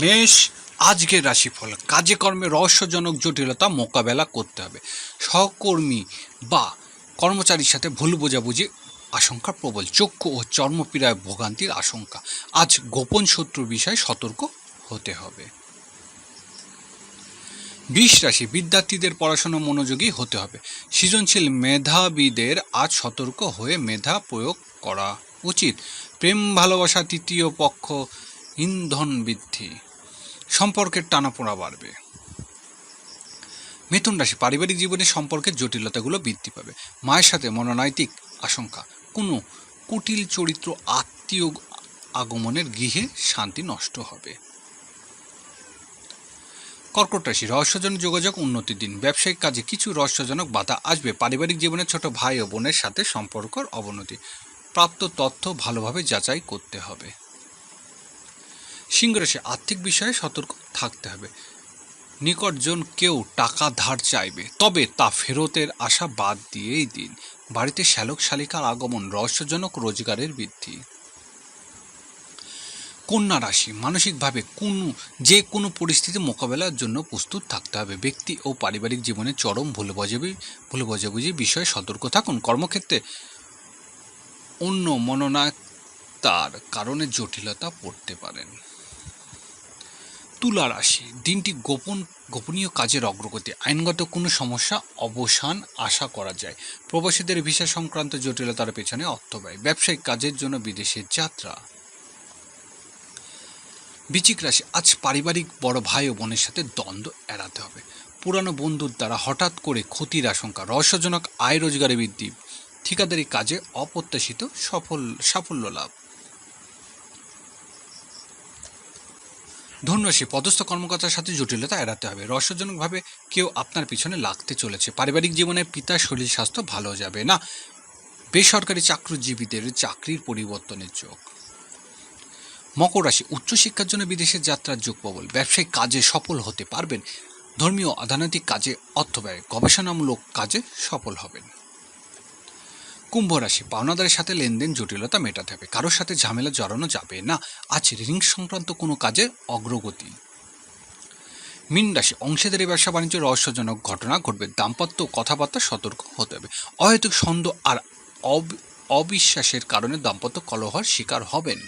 মেষ, আজকের রাশিফল। কাজে কর্মে রহস্যজনক জটিলতা মোকাবেলা করতে হবে। সহকর্মী বা কর্মচারীর সাথে ভুল বোঝাবুঝি আশঙ্কা প্রবল। চক্ষু ও চর্মপীড়ায় ভোগান্তির আশঙ্কা। আজ গোপন শত্রু বিষয়ে সতর্ক হতে হবে। বিশ রাশি, বিদ্যার্থীদের পড়াশোনা মনোযোগী হতে হবে। সৃজনশীল মেধাবীদের আজ সতর্ক হয়ে মেধা প্রয়োগ করা উচিত। প্রেম, ভালোবাসা, তৃতীয় পক্ষ ইন্ধন বৃদ্ধি। সম্পর্কের টানাপোড়া বাড়বে। মিথুন রাশি পারিবারিক জীবনে সম্পর্কের জটিলতাগুলো বৃদ্ধি পাবে। মায়ের সাথে মনোনৈতিক আশঙ্কা। কোনো কুটিল চরিত্র আত্মীয় আগমনের গৃহে শান্তি নষ্ট হবে। কর্কট রাশি রহস্যজনক যোগাযোগ উন্নতির দিন। ব্যবসায়িক কাজে কিছু রহস্যজনক বাধা আসবে। পারিবারিক জীবনে ছোট ভাই ও বোনের সাথে সম্পর্কর অবনতি। প্রাপ্ত তথ্য ভালোভাবে যাচাই করতে হবে। সিংহ রাশি আর্থিক বিষয়ে সতর্ক থাকতে হবে। নিকটজন কেউ টাকা ধার চাইবে, তবে তা ফেরতের আশা বাদ দিয়েই দিন। বাড়িতে শ্যালক শালিকার আগমন রহস্যজনক রোজগারের বৃদ্ধি। কন্যা রাশি, মানসিকভাবে কোনো, যে কোনো পরিস্থিতি মোকাবেলার জন্য প্রস্তুত থাকতে হবে। ব্যক্তি ও পারিবারিক জীবনে চরম ভুল বোঝাবি ভুল বিষয়ে সতর্ক থাকুন। কর্মক্ষেত্রে অন্য মনোনয়তার কারণে জটিলতা পড়তে পারেন। তুলা রাশি। দিনটি গোপন, গোপনীয় কাজের অগ্রগতি। আইনগত কোনো সমস্যা, অবসান আশা করা যায়। প্রবাসীদের ভিসা সংক্রান্ত জটিলতার পেছনে অর্থ ব্যয়। ব্যবসায়িক কাজের জন্য বিদেশের যাত্রা। বিচিক রাশি, আজ পারিবারিক বড় ভাই ও বোনের সাথে দ্বন্দ্ব এড়াতে হবে। পুরানো বন্ধুর দ্বারা হঠাৎ করে ক্ষতির আশঙ্কা, রহস্যজনক আয় রোজগারে বৃদ্ধি, ঠিকাদারি কাজে অপ্রত্যাশিত সফল, সাফল্য লাভ। ধনুরাশি পদস্থ কর্মকর্তার সাথে জটিলতা এড়াতে হবে। রহস্যজনকভাবে কেউ আপনার পিছনে লাগতে চলেছে। পারিবারিক জীবনে পিতার শরীর স্বাস্থ্য ভালো যাবে না। বেসরকারি চাকরিজীবীদের চাকরির পরিবর্তনের যোগ মকর রাশি, উচ্চশিক্ষার জন্য বিদেশের যাত্রার যোগ প্রবল। ব্যবসায়িক কাজে সফল হতে পারবেন। ধর্মীয় অর্থনৈতিক কাজে অর্থ ব্যয় গবেষণামূলক কাজে সফল হবেন। কুম্ভ রাশি, পাওনাদারের সাথে লেনদেন জটিলতা মেটাতে হবে। কারোর সাথে ঝামেলা জড়ানো যাবে না। আজ ঋণ সংক্রান্ত কোনো কাজে অগ্রগতি? মিন রাশি, অংশীদারি ব্যবসা, বাণিজ্য রহস্যজনক ঘটনা ঘটবে। দাম্পত্য কথাবার্তা সতর্ক হতে হবে। অহেতুক সন্দেহ আর অব- অবিশ্বাসের কারণে দাম্পত্য কলহর শিকার হবেন।